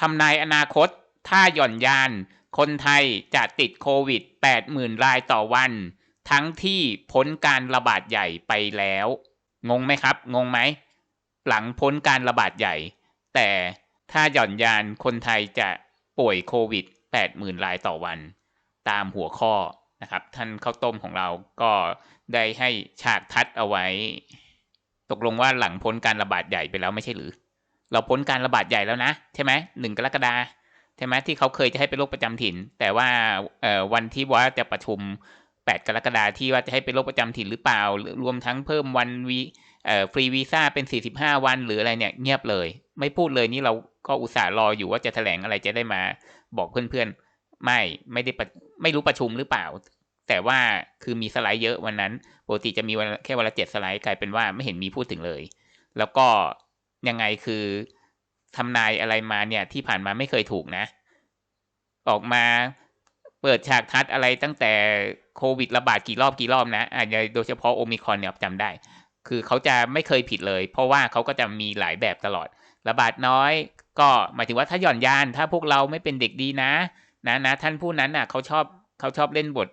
ทำนายอนาคต ถ้าหย่อนยาน คนไทยจะติดโควิด 80,000 รายต่อวัน ทั้งที่พ้นการระบาดใหญ่ไปแล้ว งงไหมครับ งงไหม หลังพ้นการระบาดใหญ่ แต่ถ้าหย่อนยานคนไทยจะป่วยโควิด 80,000 รายต่อวัน ตามหัวข้อนะครับ ท่านข้าวต้มของเราก็ได้ให้ฉากทัดเอาไว้ ตกลงว่าหลังพ้นการระบาดใหญ่ไปแล้วไม่ใช่หรือ เราพ้นการระบาดใหญ่แล้วนะใช่ไหมหนึ่งกรกฎาใช่ไหมที่เขาเคยจะให้เป็นโรคประจำถิ่น แต่ว่าวันที่ว่าจะประชุม 8 กรกฎาที่ว่าจะให้เป็นโรคประจำถิ่นหรือเปล่า รวมทั้งเพิ่มวันวีเออฟรีวีซ่าเป็น 45 วันหรืออะไรเนี่ยเงียบเลย ไม่พูดเลยนี่เราก็อุตส่าห์รออยู่ว่าจะแถลงอะไรจะได้มาบอกเพื่อนๆ ไม่ไม่ได้ไม่รู้ประชุมหรือเปล่า แต่ว่าคือมีสไลด์เยอะวันนั้นปกติจะมีวันแค่วันละเจ็ดสไลด์กลายเป็นว่าไม่เห็นมีพูดถึงเลย แล้วก็ ยังไงคือทำนายอะไรมาเนี่ยที่ผ่านมาไม่เคยถูกนะ ออกมาเปิดฉากทัดอะไรตั้งแต่โควิดระบาดกี่รอบกี่รอบนะอาจจะโดยเฉพาะโอมิคอนเนี่ยจำได้ คือเขาจะไม่เคยผิดเลย เพราะว่าเขาก็จะมีหลายแบบตลอด ระบาดน้อย ก็หมายถึงว่าถ้าหย่อนยาน ถ้าพวกเราไม่เป็นเด็กดีนะ นะนะท่านผู้นั้นน่ะเขาชอบเขาชอบเล่นบท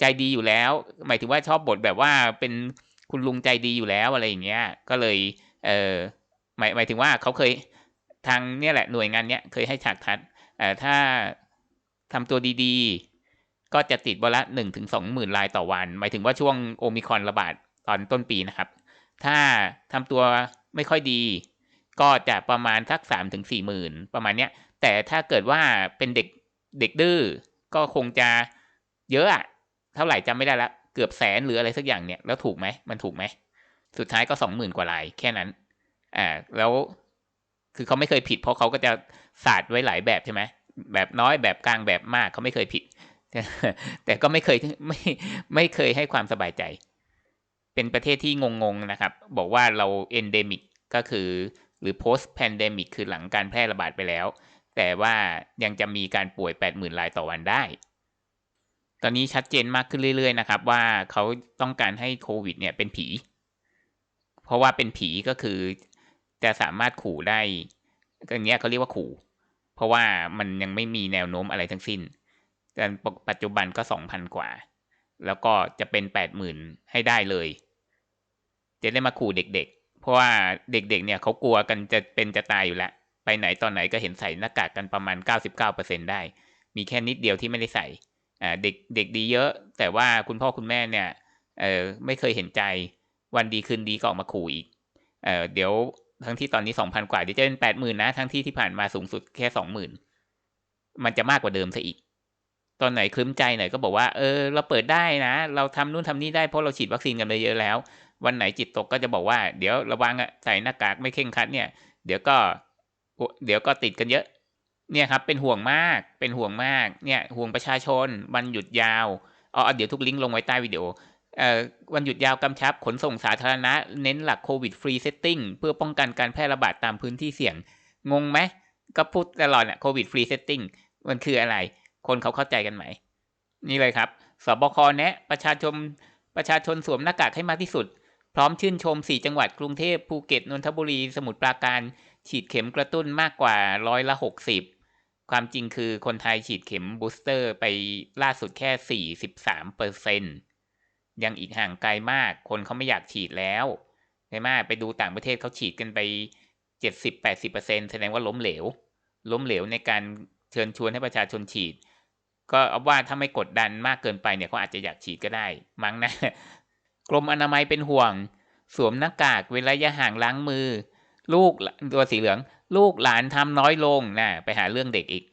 ใจดีอยู่แล้ว หมายถึงว่าชอบบทแบบว่าเป็นคุณลุงใจดีอยู่แล้วอะไรอย่างเงี้ย ก็เลย เออ มายหมายถึงว่าเขาเคยทางเนี่ยแหละหน่วยงานเนี้ยเคยให้ฉากทัดเอ่ถ้าทำตัวดีๆ ก็จะติดวันละหนึ่งถึงสองหมื่นรายต่อวัน หมายถึงว่าช่วงโอมิคอนระบาดตอนต้นปีนะครับ ถ้าทำตัวไม่ค่อยดี ก็จะประมาณสักสามถึงสี่หมื่นประมาณเนี้ย แต่ถ้าเกิดว่าเป็นเด็กเด็กดื้อก็คงจะเยอะอะเท่าไหร่จำไม่ได้ละเกือบแสนหรืออะไรสักอย่างเนี่ยแล้วถูกไหมมันถูกไหมสุดท้ายก็สองหมื่นกว่าลายแค่นั้น อ่าแล้วคือเขาไม่เคยผิด เพราะเขาก็จะศาสตร์ไว้หลายแบบใช่ไหมแบบน้อยแบบกลางแบบมากเขาไม่เคยผิด แต่ก็ไม่เคยไม่ไม่เคยให้ความสบายใจ เป็นประเทศที่งงๆนะครับ บอกว่าเรา endemic ก็คือหรือ post pandemic คือหลังการแพร่ระบาดไปแล้ว แต่ว่ายังจะมีการป่วย 80,000 รายต่อวันได้ ตอนนี้ชัดเจนมากขึ้นเรื่อยๆนะครับ ว่าเขาต้องการให้โควิดเนี่ยเป็นผี เพราะว่าเป็นผีก็คือ จะสามารถขู่ได้อย่างเงี้ยเขาเรียกว่าขู่ เพราะว่ามันยังไม่มีแนวโน้มอะไรทั้งสิ้น แต่ปัจจุบันก็สองพันกว่า แล้วก็จะเป็นแปดหมื่นให้ได้เลย จะได้มาขู่เด็กๆ เพราะว่าเด็กๆเนี่ยเขากลัวกันจะเป็นจะตายอยู่แล้ว ไปไหนตอนไหนก็เห็นใส่หน้ากากกันประมาณ 99%ได้ มีแค่นิดเดียวที่ไม่ได้ใส่อ่าเด็กเด็กดีเยอะ แต่ว่าคุณพ่อคุณแม่เนี่ยเออไม่เคยเห็นใจวันดีคืนดีก็ออกมาขู่อีกเออเดี๋ยว ทั้งที่ตอนนี้สองพันกว่าเดี๋ยวจะเป็นแปดหมื่นนะ ทั้งที่ที่ผ่านมาสูงสุดแค่สองหมื่นมันจะมากกว่าเดิมซะอีก ตอนไหนคลึ้มใจหน่อยก็บอกว่าเออเราเปิดได้นะ เราทำนู่นทำนี่ได้เพราะเราฉีดวัคซีนกันไปเยอะแล้ว วันไหนจิตตกก็จะบอกว่าเดี๋ยวระวังอะใส่หน้ากากไม่เข่งคัดเนี่ย เดี๋ยวก็เดี๋ยวก็ติดกันเยอะ เนี่ยครับเป็นห่วงมากเป็นห่วงมากเนี่ยห่วงประชาชนวันหยุดยาวอ๋อเดี๋ยวทุกลิงก์ลงไว้ใต้วิดีโอ วันหยุดยาวกำชับขนส่งสาธารณะ เน้นหลักโควิดฟรีเซตติ้งเพื่อป้องกันการแพร่ระบาดตามพื้นที่เสี่ยง งงไหม ก็พูดตลอดเนี่ยโควิดฟรีเซตติ้งมันคืออะไร คนเขาเข้าใจกันไหม นี่เลยครับสบคแนะประชาชนประชาชนสวมหน้ากากให้มากที่สุด พร้อมชื่นชม 4 จังหวัดกรุงเทพภูเก็ตนนทบุรี สมุทรปราการ ฉีดเข็มกระตุ้นมากกว่าร้อยละ 60 ความจริงคือคนไทยฉีดเข็มบูสเตอร์ไปล่าสุดแค่ 43เปอร์เซ็นต์ ยังอีกห่างไกลมาก คนเขาไม่อยากฉีดแล้วใช่ไหมไปดูต่างประเทศเขาฉีดกันไปเจ็ดสิบแปดสิบเปอร์เซ็นแสดงว่าล้มเหลว ล้มเหลวในการเชิญชวนให้ประชาชนฉีด ก็เอาว่าถ้าไม่กดดันมากเกินไปเนี่ยเขาอาจจะอยากฉีดก็ได้มั้งนะ กรมอนามัยเป็นห่วง สวมหน้ากากเว้นระยะห่างล้างมือ ลูกตัวสีเหลือง ลูกหลานทำน้อยลงนะไปหาเรื่องเด็กอีก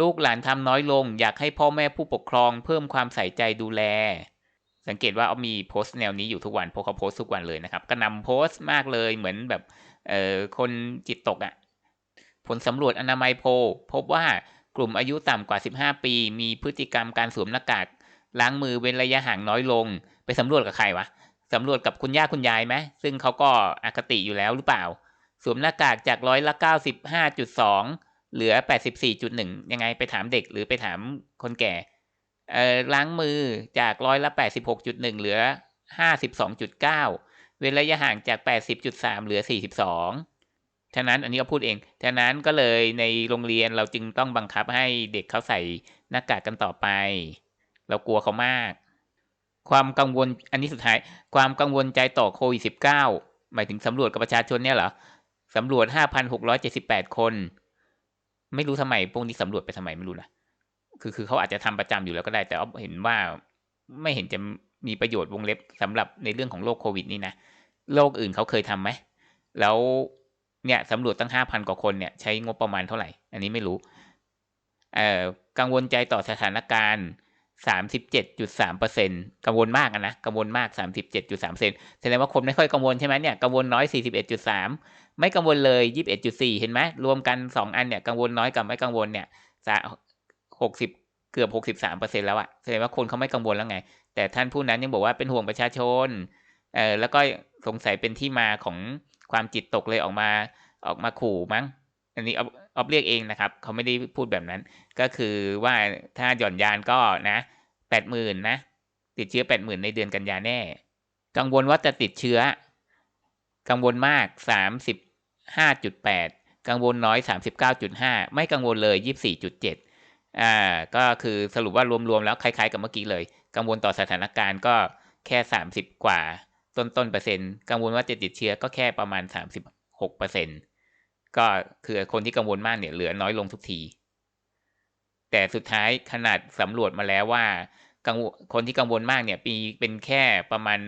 ลูกหลานทำน้อยลง อยากให้พ่อแม่ผู้ปกครอง เพิ่มความใส่ใจดูแล สังเกตว่าเอามีโพสต์แนวนี้อยู่ทุกวันเพราะเขาโพสต์ทุกวันเลยนะครับก็นำโพสต์มากเลยเหมือนแบบเอ่อคนจิตตกอะ่ะผลสำรวจอนามัยโพพบว่ากลุ่มอายุต่ำกว่า 15 ปี มีพฤติกรรมการสวมหน้ากากล้างมือเว้นระยะห่างน้อยลง ไปสำรวจกับใครวะสำรวจกับคุณย่าคุณยายไหมซึ่งเขาก็อคติอยู่แล้วหรือเปล่า สวมหน้ากากจากร้อยละ95.2 เหลือ 84.1 ยังไงไปถามเด็กหรือไปถามคนแก่ ล้างมือจากร้อยละแปดสิบหกจุดหนึ่งเหลือห้าสิบสองจุดเก้าเว้นระยะห่างจากแปดสิบจุดสามเหลือสี่สิบสองฉะนั้นอันนี้ก็พูดเอง ฉะนั้นก็เลยในโรงเรียนเราจึงต้องบังคับให้เด็กเขาใส่หน้ากากกันต่อไป เรากลัวเขามาก ความกังวลอันนี้สุดท้าย ความกังวลใจต่อโควิด -19 หมายถึงสำรวจกับประชาชนเนี่ยเหรอสำรวจ 5,678 คน ไม่รู้ทำไมพวกนี้สำรวจไปทำไมไม่รู้นะ คือคือเขาอาจจะทำประจำอยู่แล้วก็ได้ แต่เห็นว่าไม่เห็นจะมีประโยชน์วงเล็บสำหรับในเรื่องของโรคโควิดนี่นะโรคอื่นเขาเคยทํำไหมแล้วเนี่ยสำรวจตั้งห้าพันกว่าคนเนี่ยใช้งบประมาณเท่าไหร่ อันนี้ไม่รู้เอ่อกังวลใจต่อสถานการณ์สามสิบเจ็ดจุดสามเปอร์เซ็นกังวลมากนะ กังวลมากสามสิบเจ็ดจุดสามเซนแสดงว่าคนไม่ค่อยกังวลใช่ไหมเนี่ย กังวลน้อยสี่สิบเอ็ดจุดสามไม่กังวลเลยยี่สิบเอ็ดจุดสี่เห็นไหมรวมกันสองอันเนี่ย กังวลน้อยกับไม่กังวลเนี่ย หกสิบเกือบหกสิบสามเปอร์เซ็นแล้วอะแสดงว่าคนเขาไม่กังวลแล้วไง แต่ท่านผู้นั้นยังบอกว่าเป็นห่วงประชาชนเออแล้วก็สงสัยเป็นที่มาของความจิตตกเลยออกมาออกมาขู่มั้ง อันนี้ออฟเรียกเองนะครับ เขาไม่ได้พูดแบบนั้น ก็คือว่าถ้าหย่อนยานก็นะแปดหมื่นนะ ติดเชื้อแปดหมื่นในเดือนกันยาแน่ กังวลว่าจะติดเชื้อ กังวลมากสามสิบห้าจุดแปดกังวลน้อยสามสิบเก้าจุดห้าไม่กังวลเลยยี่สี่จุดเจ็ด อ่าก็คือสรุปว่ารวมๆแล้วคล้ายๆกับเมื่อกี้เลย กังวลต่อสถานการณ์ก็แค่สามสิบกว่า ต้นต้นเปอร์เซ็นต์กังวลว่าจะติดเชื้อก็แค่ประมาณสามสิบหกเปอร์เซ็นต์ก็คือคนที่กังวลมากเนี่ยเหลือน้อยลงทุกที แต่สุดท้ายขนาดสำรวจมาแล้วว่ากังวคนที่กังวลมากเนี่ยปีเป็นแค่ประมาณ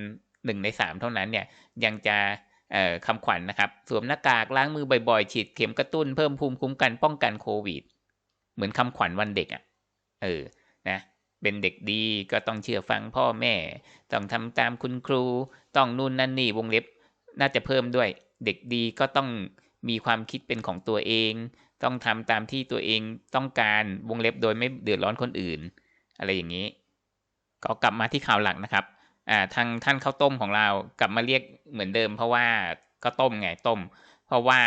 หนึ่งในสามเท่านั้นเนี่ยยังจะคำขวัญนนะครับ สวมหน้ากากล้างมือบ่อยๆ ฉีดเข็มกระตุ้นเพิ่มภูมิคุ้มกันป้องกันโควิด เหมือนคำขวัญวันเด็กอะ่ะ เออ นะ เป็นเด็กดีก็ต้องเชื่อฟังพ่อแม่ ต้องทำตามคุณครู ต้องนู่นนั่นนี่วงเล็บ น่าจะเพิ่มด้วย เด็กดีก็ต้องมีความคิดเป็นของตัวเอง ต้องทำตามที่ตัวเองต้องการวงเล็บโดยไม่เดือดร้อนคนอื่น อะไรอย่างนี้ ก็กลับมาที่ข่าวหลักนะครับ อ่า ทางท่านข้าวต้มของเรากลับมาเรียกเหมือนเดิม เพราะว่าก็ต้มไงต้ม เพราะว่า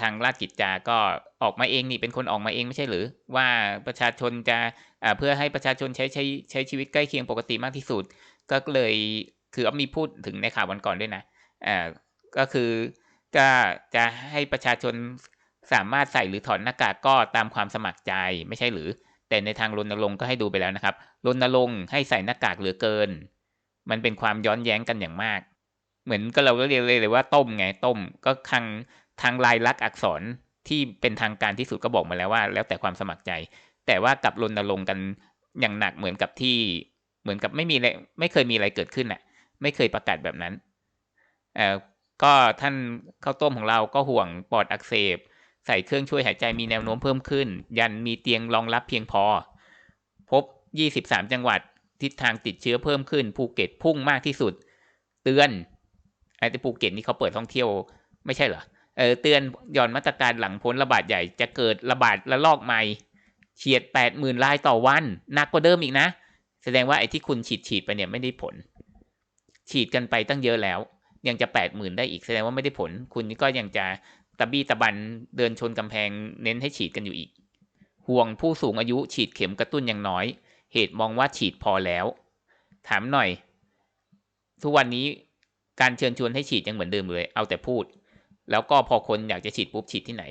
ทางราชกิจจาก็ออกมาเองนี่เป็นคนออกมาเองไม่ใช่หรือ ว่าประชาชนจะอ่าเพื่อให้ประชาชนใช้ใช้ใช้ชีวิตใกล้เคียงปกติมากที่สุด ก็เลยคืออมีพูดถึงในข่าววันก่อนด้วยนะอ่าก็คือก็จะให้ประชาชนสามารถใส่หรือถอดหน้ากากก็ตามความสมัครใจไม่ใช่หรือ แต่ในทางรณรงค์ก็ให้ดูไปแล้วนะครับรณรงค์ให้ใส่หน้ากากเหลือเกิน มันเป็นความย้อนแย้งกันอย่างมาก เหมือนก็เราก็เรียกเลยว่าต้มไงต้ม ก็ทาง ทางลายลักษณ์อักษรที่เป็นทางการที่สุดก็บอกมาแล้วว่า แล้วแต่ความสมัครใจ แต่ว่ากับรณรงค์กันอย่างหนักเหมือนกับที่เหมือนกับไม่มีอะไรไม่เคยมีอะไรเกิดขึ้นอะ ไม่เคยประกาศแบบนั้นเออก็ท่านข้าวต้มของเราก็ห่วงปอดอักเสบ ใส่เครื่องช่วยหายใจมีแนวโน้มเพิ่มขึ้น ยันมีเตียงรองรับเพียงพอ พบ 23 จังหวัดทิศทางติดเชื้อเพิ่มขึ้นภูเก็ตพุ่งมากที่สุด เตือนไอ้ภูเก็ตนี่เขาเปิดท่องเที่ยวไม่ใช่เหรอ เออเตือนย่อนมาตรการหลังพ้นระบาดใหญ่จะเกิดระบาดระลอกใหม่เฉียด 80,000รายต่อวันหนักกว่าเดิมอีกนะ แสดงว่าไอ้ที่คุณฉีดฉีดไปเนี่ยไม่ได้ผล ฉีดกันไปตั้งเยอะแล้ว ยังจะแปดหมื่นได้อีกแสดงว่าไม่ได้ผล คุณก็ยังจะตะบี้ตะบันเดินชนกำแพงเน้นให้ฉีดกันอยู่อีก ห่วงผู้สูงอายุฉีดเข็มกระตุ้นอยังน้อย เหตุมองว่าฉีดพอแล้ว ถามหน่อย ทุกวันนี้การเชิญชวนให้ฉีดยังเหมือนเดิมเลย เอาแต่พูด แล้วก็พอคนอยากจะฉีดปุ๊บฉีดที่ไหน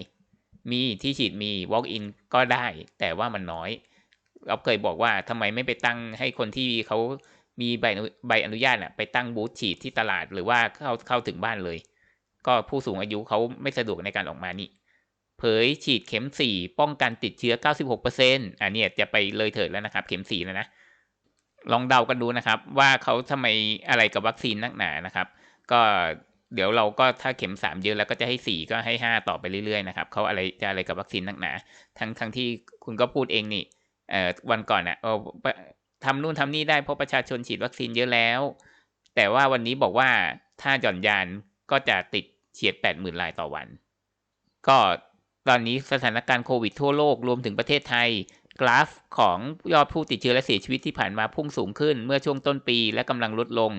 มีที่ฉีดมี walk in ก็ได้ แต่ว่ามันน้อย เราเคยบอกว่าทำไมไม่ไปตั้งให้คนที่เขามีใบใบอนุญาตอะไปตั้งบูธฉีดที่ตลาดหรือว่าเข้าเข้าถึงบ้านเลย ก็ผู้สูงอายุเขาไม่สะดวกในการออกมานี่ เผยฉีดเข็มสี่ป้องกันติดเชื้อ 96%อันนี้จะไปเลยเถิดแล้วนะครับ เข็มสี่แล้วนะลองเดากันดูนะครับ ว่าเขาทำไมอะไรกับวัคซีนนักหนานะครับ ก็ เดี๋ยวเราก็ถ้าเข็มสามเยอะแล้วก็จะให้สี่ก็ให้ห้าต่อไปเรื่อยๆนะครับเขาอะไรจะอะไรกับวัคซีนนักหนาทั้งทั้งที่คุณก็พูดเองนี่เอ่อวันก่อนอะ่ะทำนู่นทำนี่ได้เพราะประชาชนฉีดวัคซีนเยอะแล้ว แต่ว่าวันนี้บอกว่าถ้าหย่อนยานก็จะติดเฉียดแปดหมื่นรายต่อวัน ก็ตอนนี้สถานการณ์โควิดทั่วโลกรวมถึงประเทศไทย กราฟของยอดผู้ติดเชื้อและเสียชีวิตที่ผ่านมาพุ่งสูงขึ้นเมื่อช่วงต้นปีและกำลังลดลง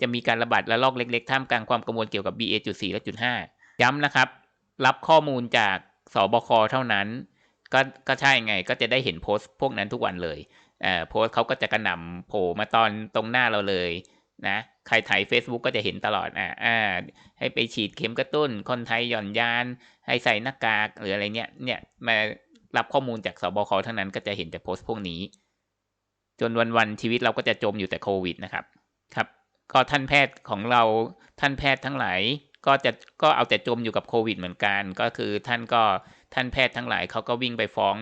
จะมีการระบาดระลอกเล็กๆ ท่ามกลางความกังวลเกี่ยวกับ BA.4 และจุด5ย้ำนะครับ รับข้อมูลจากสบคเท่านั้น ก็ก็ใช่ไงก็จะได้เห็นโพสต์พวกนั้นทุกวันเลยเอ่อโพสเขาก็จะกระหน่ำโผล่มาตอนตรงหน้าเราเลยนะใครถ่าย Facebook ก็จะเห็นตลอดอ่าอ่าให้ไปฉีดเข็มกระตุ้น คนไทยหย่อนยาน ให้ใส่หน้ากากหรืออะไรเนี้ยเนี่ยมารับข้อมูลจากสบคเท่านั้นก็จะเห็นแต่โพสต์พวกนี้ จนวันๆชีวิตเราก็จะจมอยู่แต่โควิดนะครับ ก็ท่านแพทย์ของเราท่านแพทย์ทั้งหลายก็จะก็เอาแต่จมอยู่กับโควิดเหมือนกัน ก็คือท่านก็ท่านแพทย์ทั้งหลายเขาก็วิ่งไปฟ้อง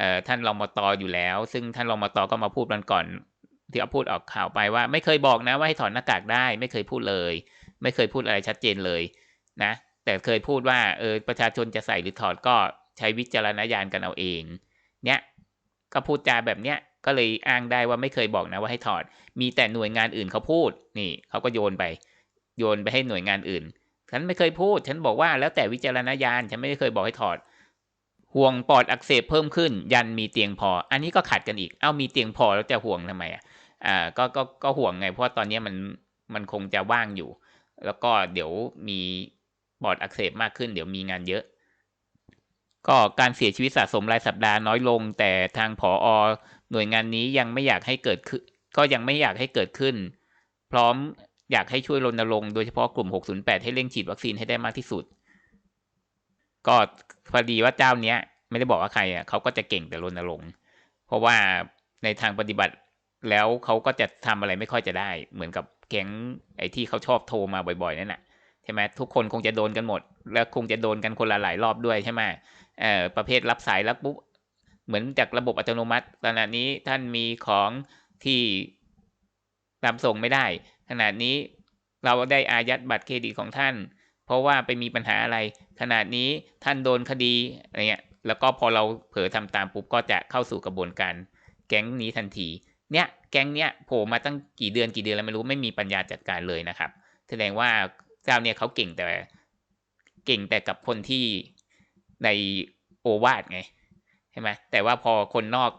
ออท่านรมตอยู่แล้ว ซึ่งท่านรมตก็มาพูดวันก่อน ที่เอาพูดออกข่าวไปว่า ไม่เคยบอกนะว่าให้ถอดหน้ากากได้ ไม่เคยพูดเลย ไม่เคยพูดอะไรชัดเจนเลยนะแต่เคยพูดว่าเออประชาชนจะใส่หรือถอดก็ใช้วิจารณญาณกันเอาเอง เนี่ยก็พูดจาแบบเนี้ย ก็เลยอ้างได้ว่าไม่เคยบอกนะว่าให้ถอด มีแต่หน่วยงานอื่นเขาพูด นี่เขาก็โยนไป โยนไปให้หน่วยงานอื่น ฉันไม่เคยพูด ฉันบอกว่าแล้วแต่วิจารณญาณ ฉันไม่ได้เคยบอกให้ถอด ห่วงปอดอักเสบเพิ่มขึ้น ยันมีเตียงพอ อันนี้ก็ขัดกันอีก เอ้ามีเตียงพอแล้วจะห่วงทำไมอะ อ่า ก็ ก็ ก็ห่วงไง เพราะตอนนี้มัน มันคงจะว่างอยู่ แล้วก็เดี๋ยวมีปอดอักเสบมากขึ้น เดี๋ยวมีงานเยอะก็การเสียชีวิตสะสมรายสัปดาห์น้อยลง แต่ทางผออ หน่วยงานนี้ยังไม่อยากให้เกิดขึ้นก็ยังไม่อยากให้เกิดขึ้น พร้อมอยากให้ช่วยรณรงค์โดยเฉพาะกลุ่ม 608 ให้เร่งฉีดวัคซีนให้ได้มากที่สุด ก็พอดีว่าเจ้าเนี้ย ไม่ได้บอกว่าใครอะเขาก็จะเก่งแต่รณรงค์เพราะว่าในทางปฏิบัติแล้วเขาก็จะทำอะไรไม่ค่อยจะได้ เหมือนกับแก๊งไอ้ที่เขาชอบโทรมาบ่อยๆนั่นแหละใช่ไหมทุกคนคงจะโดนกันหมด แล้วคงจะโดนกันคนละหลายรอบด้วยใช่ไหมเอ่อประเภทรับสายแล้วปุ๊บ เหมือนจากระบบอัตโนมัติขณะนี้ท่านมีของที่นำส่งไม่ได้ ขณะนี้เราได้อายัดบัตรเครดิตของท่าน เพราะว่าไปมีปัญหาอะไร ขณะนี้ท่านโดนคดีอะไรเงี้ยแล้วก็พอเราเผลอทำตามปุ๊บก็จะเข้าสู่กระบวนการแก๊งนี้ทันที เนี่ยแก๊งเนี้ยโผล่มาตั้งกี่เดือนกี่เดือนแล้วไม่รู้ไม่มีปัญญาจัดการเลยนะครับ แสดงว่าเจ้าเนี่ยเขาเก่งแต่เก่งแต่กับคนที่ในโอวาทไง ช่ไหมแต่ว่าพอคนนอก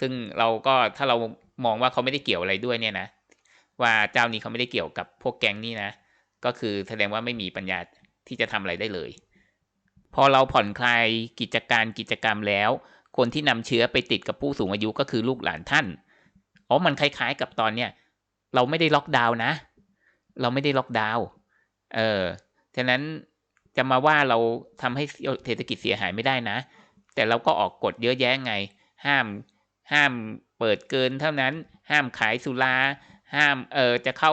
ซึ่งเราก็ถ้าเรามองว่าเขาไม่ได้เกี่ยวอะไรด้วยเนี่ยนะ ว่าเจ้านี้เขาไม่ได้เกี่ยวกับพวกแก๊งนี้นะ ก็คือแสดงว่าไม่มีปัญญาที่จะทำอะไรได้เลย พอเราผ่อนคลายกิจการกิจกรรมแล้ว คนที่นำเชื้อไปติดกับผู้สูงอายุก็คือลูกหลานท่าน อ๋อ มันคล้ายๆกับตอนเนี้ยเราไม่ได้ล็อกดาวน์นะ เราไม่ได้ล็อกดาวน์ เออ ฉะนั้นจะมาว่าเราทำให้เศรษฐกิจเสียหายไม่ได้นะ แต่เราก็ออกกฎเยอะแยะไง ห้ามห้ามเปิดเกินเท่านั้น ห้ามขายสุรา ห้ามเออจะเข้า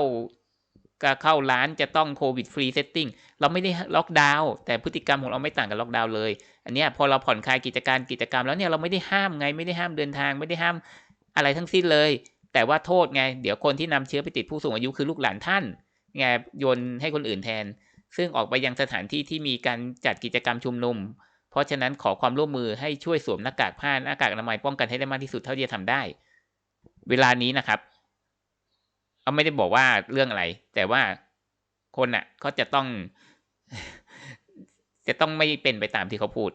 ก็เข้าร้านจะต้องโควิดฟรีเซตติ้งเราไม่ได้ล็อกดาวน์แต่พฤติกรรมของเราไม่ต่างกับล็อกดาวน์เลย อันนี้พอเราผ่อนคลายกิจการกิจกรรมแล้วเนี่ยเราไม่ได้ห้ามไงไม่ได้ห้ามเดินทาง ไม่ได้ห้ามอะไรทั้งสิ้นเลย แต่ว่าโทษไง เดี๋ยวคนที่นำเชื้อไปติดผู้สูงอายุคือลูกหลานท่านไงโยนให้คนอื่นแทน ซึ่งออกไปยังสถานที่ที่มีการจัดกิจกรรมชุมนุม เพราะฉะนั้นขอความร่วมมือให้ช่วยสวมหน้ากากผ้าหน้ากากอนามัยป้องกันให้ได้มากที่สุดเท่าที่จะทำได้ เวลานี้นะครับเอาไม่ได้บอกว่าเรื่องอะไร แต่ว่าคนอะเขาจะต้อง จะต้องไม่เป็นไปตามที่เขาพูด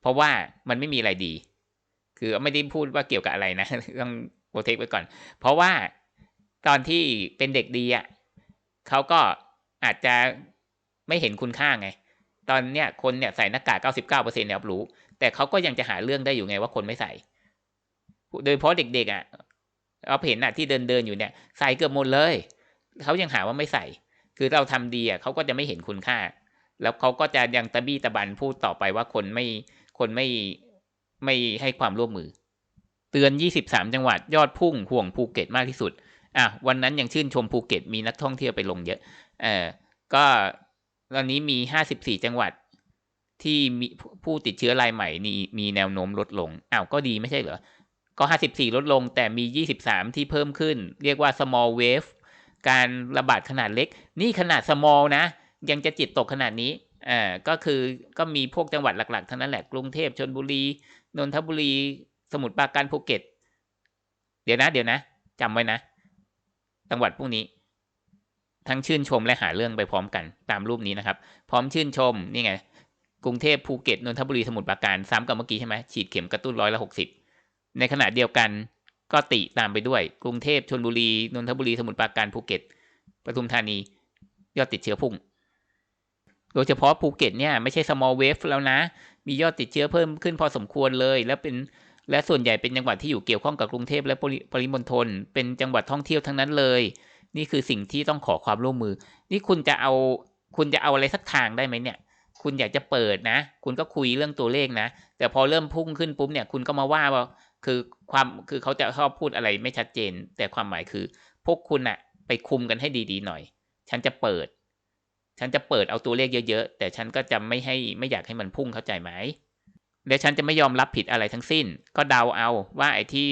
เพราะว่ามันไม่มีอะไรดี คือไม่ได้พูดว่าเกี่ยวกับอะไรนะต้องโปรเทคไว้ก่อน เพราะว่าตอนที่เป็นเด็กดีอะเขาก็อาจจะไม่เห็นคุณค่าไง ตอนเนี้ยคนเนี่ยใส่หน้ากาก 99%เนี่ยรู้ แต่เขาก็ยังจะหาเรื่องได้อยู่ไงว่าคนไม่ใส่ โดยเฉพาะเด็กๆอะเราเห็นอะที่เดินเดินอยู่เนี่ยใส่เกือบหมดเลย เขายังหาว่าไม่ใส่ คือเราทำดีอะเขาก็จะไม่เห็นคุณค่า แล้วเขาก็จะยังตะบี้ตะบันพูดต่อไปว่าคนไม่คนไม่ไม่ให้ความร่วมมือ เตือน 23 จังหวัดยอดพุ่งห่วงภูเก็ตมากที่สุดอะวันนั้นยังชื่นชมภูเก็ตมีนักท่องเที่ยวไปลงเยอะเออก็ ตอนนี้มี 54 จังหวัดที่มีผู้ติดเชื้อรายใหม่นี่มีแนวโน้มลดลง อ้าวก็ดีไม่ใช่เหรอ ก็ 54 ลดลง แต่มี 23 ที่เพิ่มขึ้น เรียกว่า small wave การระบาดขนาดเล็ก นี่ขนาด small นะ ยังจะจิตตกขนาดนี้อ่าก็คือก็มีพวกจังหวัดหลักๆทั้งนั้นแหละ กรุงเทพชนบุรี นนทบุรี สมุทรปราการภูเก็ต เดี๋ยวนะ เดี๋ยวนะจำไว้นะ จังหวัดพวกนี้ ทั้งชื่นชมและหาเรื่องไปพร้อมกันตามรูปนี้นะครับ พร้อมชื่นชมนี่ไงกรุงเทพภูเก็ตนนทบุรีสมุทรปราการซ้ำกับเมื่อกี้ใช่ไหมฉีดเข็มกระตุ้นร้อยละหกสิบในขณะเดียวกันก็ติตามไปด้วย กรุงเทพชนบุรีนนทบุรีสมุทรปราการภูเก็ตปทุมธานี ยอดติดเชื้อพุ่ง โดยเฉพาะภูเก็ตเนี่ยไม่ใช่ small wave แล้วนะ มียอดติดเชื้อเพิ่มขึ้นพอสมควรเลย แล้วเป็นและส่วนใหญ่เป็นจังหวัดที่อยู่เกี่ยวข้องกับกรุงเทพและปริมณฑลเป็นจังหวัดท่องเที่ยวทั้งนั้นเลย นี่คือสิ่งที่ต้องขอความร่วมมือ นี่คุณจะเอา คุณจะเอาอะไรสักทางได้ไหมเนี่ย คุณอยากจะเปิดนะ คุณก็คุยเรื่องตัวเลขนะ แต่พอเริ่มพุ่งขึ้นปุ๊บเนี่ย คุณก็มาว่าว่า คือความคือเขาจะชอบพูดอะไรไม่ชัดเจน แต่ความหมายคือ พวกคุณอะไปคุมกันให้ดีๆหน่อย ฉันจะเปิด ฉันจะเปิดเอาตัวเลขเยอะๆ แต่ฉันก็จะไม่ให้ไม่อยากให้มันพุ่งเข้าใจไหมและฉันจะไม่ยอมรับผิดอะไรทั้งสิ้น ก็เดาเอาว่าไอ้ที่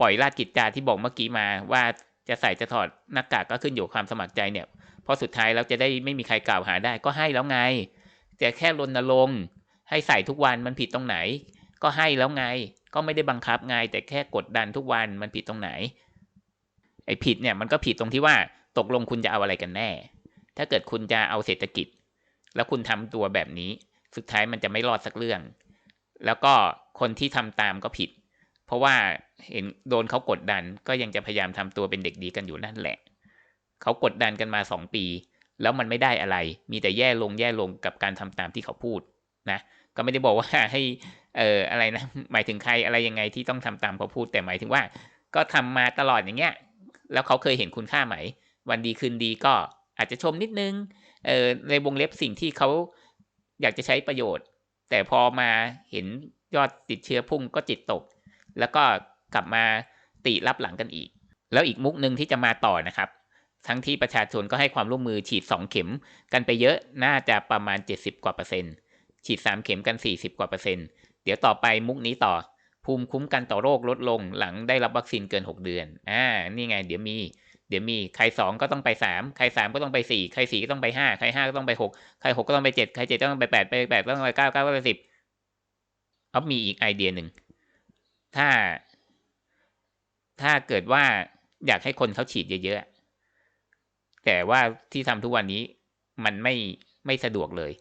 ปล่อยลาดกิจจาที่บอกเมื่อกี้มาว่า จะใส่จะถอดหน้ากากก็ขึ้นอยู่ความสมัครใจเนี่ยพราะสุดท้ายแล้วจะได้ไม่มีใครกล่าวหาได้ก็ให้แล้วไงแต่แค่รณรงค์ให้ใส่ทุกวันมันผิดตรงไหน ก็ให้แล้วไง ก็ไม่ได้บังคับไง แต่แค่กดดันทุกวันมันผิดตรงไหน ไอ้ผิดเนี่ยมันก็ผิดตรงที่ว่าตกลงคุณจะเอาอะไรกันแน่ ถ้าเกิดคุณจะเอาเศรษฐกิจ แล้วคุณทำตัวแบบนี้ สุดท้ายมันจะไม่รอดสักเรื่อง แล้วก็คนที่ทำตามก็ผิด เพราะว่าเห็นโดนเขากดดันก็ยังจะพยายามทำตัวเป็นเด็กดีกันอยู่นั่นแหละ เขากดดันกันมาสองปี แล้วมันไม่ได้อะไร มีแต่แย่ลงแย่ลงกับการทำตามที่เขาพูดนะ ก็ไม่ได้บอกว่าให้เอ่ออะไรนะหมายถึงใครอะไรยังไงที่ต้องทำตามเขาพูดแต่หมายถึงว่า ก็ทำมาตลอดอย่างเงี้ย แล้วเขาเคยเห็นคุณค่าไหม วันดีคืนดีก็อาจจะชมนิดนึงเออในวงเล็บสิ่งที่เขาอยากจะใช้ประโยชน์ แต่พอมาเห็นยอดติดเชื้อพุ่งก็จิตตก แล้วก็กลับมาติรับหลังกันอีก แล้วอีกมุกหนึ่งที่จะมาต่อนะครับ ทั้งที่ประชาชนก็ให้ความร่วมมือฉีด 2 เข็มกันไปเยอะน่าจะประมาณ 70 กว่าเปอร์เซ็นต์ฉีด 3 เข็มกัน 40 กว่าเปอร์เซ็นต์เดี๋ยวต่อไปมุกนี้ต่อ ภูมิคุ้มกันต่อโรคลดลงหลังได้รับวัคซีนเกิน 6 เดือนอ่านี่ไง เดี๋ยวมีเดี๋ยวมีใคร 2 ก็ต้องไป 3 ใคร 3 ก็ต้องไป 4 ใคร 4 ก็ต้องไป 5 ใคร 5 ก็ต้องไป 6 ใคร 6 ก็ต้องไป 7 ใคร 7 ก็ต้องไป 8 ไป8ก็ต้องไป 9 9ก็ไป10เอามีอีกไอเดียหนึ่ง ถ้า ถ้าเกิดว่าอยากให้คนเขาฉีดเยอะๆ แต่ว่าที่ทำทุกวันนี้มันไม่ไม่สะดวกเลย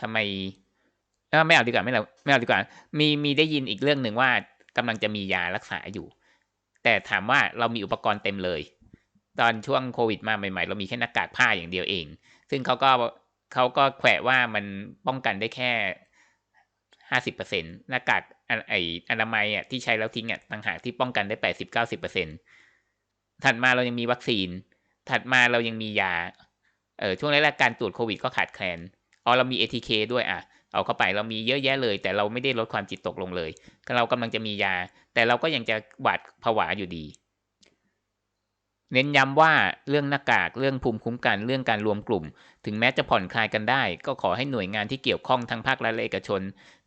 ทำไมไม่เอาดีกว่าไม่เอาไม่เอาดีกว่า มีมีได้ยินอีกเรื่องหนึ่งว่ากำลังจะมียารักษาอยู่ แต่ถามว่าเรามีอุปกรณ์เต็มเลย ตอนช่วงโควิดมาใหม่ ๆ เรามีแค่หน้ากากผ้าอย่างเดียวเอง ซึ่งเขาก็เขาก็แขวะว่ามันป้องกันได้แค่ห้าสิบเปอร์เซ็นหน้ากาก ไออนามัยอะที่ใช้แล้วทิ้งอะต่างหากที่ป้องกันได้แปดสิบเก้าสิบเปอร์เซ็นถัดมาเรายังมีวัคซีน ถัดมาเรายังมียา เออช่วงแรกๆการตรวจโควิดก็ขาดแคลนอ๋อเรามี ATK ด้วยอะ เอาเข้าไปเรามีเยอะแยะเลย แต่เราไม่ได้ลดความจิตตกลงเลย เรากำลังจะมียา แต่เราก็ยังจะหวาดผวาอยู่ดี เน้นย้ำว่าเรื่องหน้ากากเรื่องภูมิคุ้มกันเรื่องการรวมกลุ่ม ถึงแม้จะผ่อนคลายกันได้ ก็ขอให้หน่วยงานที่เกี่ยวข้องทั้งภาครัฐและเอกชน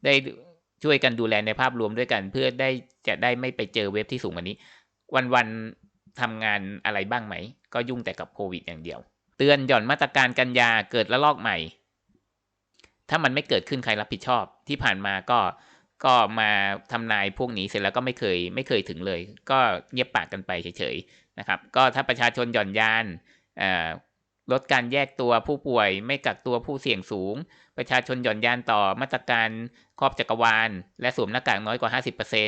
ได้ ช่วยกันดูแลในภาพรวมด้วยกัน เพื่อได้จะได้ไม่ไปเจอเว็บที่สูงกว่านี้ วันๆทำงานอะไรบ้างไหม ก็ยุ่งแต่กับโควิดอย่างเดียว เตือนหย่อนมาตรการกันยาเกิดระลอกใหม่ ถ้ามันไม่เกิดขึ้นใครรับผิดชอบ ที่ผ่านมาก็ก็มาทำนายพวกนี้เสร็จแล้วก็ไม่เคยไม่เคยถึงเลย ก็เงียบปากกันไปเฉยๆนะครับ ก็ถ้าประชาชนหย่อนยาน ลดการแยกตัวผู้ป่วย ไม่กักตัวผู้เสี่ยงสูง ประชาชนหย่อนยานต่อมาตรการครอบจักรวาล และสวมหน้ากากน้อยกว่า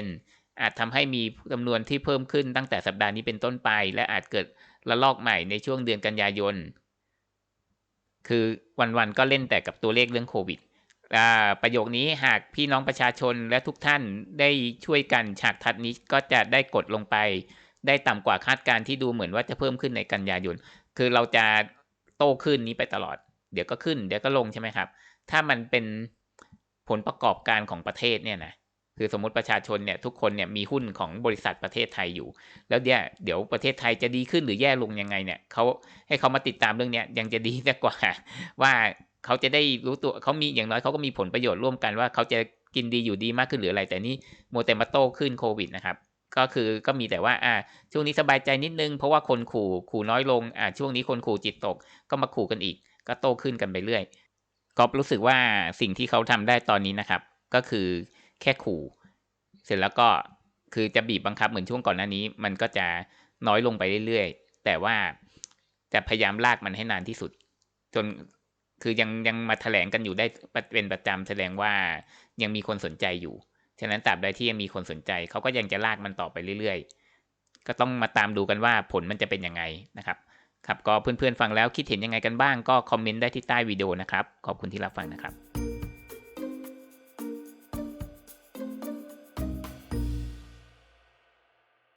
50%อาจทำให้มีจำนวนที่เพิ่มขึ้นตั้งแต่สัปดาห์นี้เป็นต้นไป และอาจเกิดระลอกใหม่ในช่วงเดือนกันยายน คือวันๆก็เล่นแต่กับตัวเลขเรื่องโควิดประโยคนี้หากพี่น้องประชาชนและทุกท่านได้ช่วยกันฉากทัดนี้ก็จะได้กดลงไป ได้ต่ำกว่าคาดการที่ดูเหมือนว่าจะเพิ่มขึ้นในกันยายน คือเราจะ โตขึ้นนี้ไปตลอด เดี๋ยวก็ขึ้น เดี๋ยวก็ลงใช่ไหมครับ ถ้ามันเป็นผลประกอบการของประเทศเนี่ยนะคือสมมติประชาชนเนี่ยทุกคนเนี่ยมีหุ้นของบริษัทประเทศไทยอยู่ แล้วเนี่ยเดี๋ยวประเทศไทยจะดีขึ้นหรือแย่ลงยังไงเนี่ยเขาให้เขามาติดตามเรื่องเนี้ยยังจะดีสักกว่า ว่าเขาจะได้รู้ตัวเขามีอย่างน้อยเขาก็มีผลประโยชน์ร่วมกันว่าเขาจะกินดีอยู่ดีมากขึ้นหรืออะไร แต่นี่โมเตมาโตขึ้นโควิดนะครับ ก็คือก็มีแต่ว่าอ่าช่วงนี้สบายใจนิดนึง เพราะว่าคนขู่ขู่น้อยลงอ่าช่วงนี้คนขู่จิตตกก็มาขู่กันอีก ก็โตขึ้นกันไปเรื่อยก็รู้สึกว่าสิ่งที่เขาทำได้ตอนนี้นะครับ ก็คือแค่ขู่ เสร็จแล้วก็คือจะบีบบังคับเหมือนช่วงก่อนหน้านี้ มันก็จะน้อยลงไปเรื่อยๆ แต่ว่าจะพยายามลากมันให้นานที่สุด จนคือยังยังมาแถลงกันอยู่ได้เป็นประจำแสดงว่ายังมีคนสนใจอยู่ ฉะนั้นตราบใดที่ยังมีคนสนใจเขาก็ยังจะลากมันต่อไปเรื่อยๆ ก็ต้องมาตามดูกันว่าผลมันจะเป็นยังไงนะครับ ครับก็เพื่อนๆฟังแล้วคิดเห็นยังไงกันบ้างก็คอมเมนต์ได้ที่ใต้วิดีโอนะครับ ขอบคุณที่รับฟังนะครับ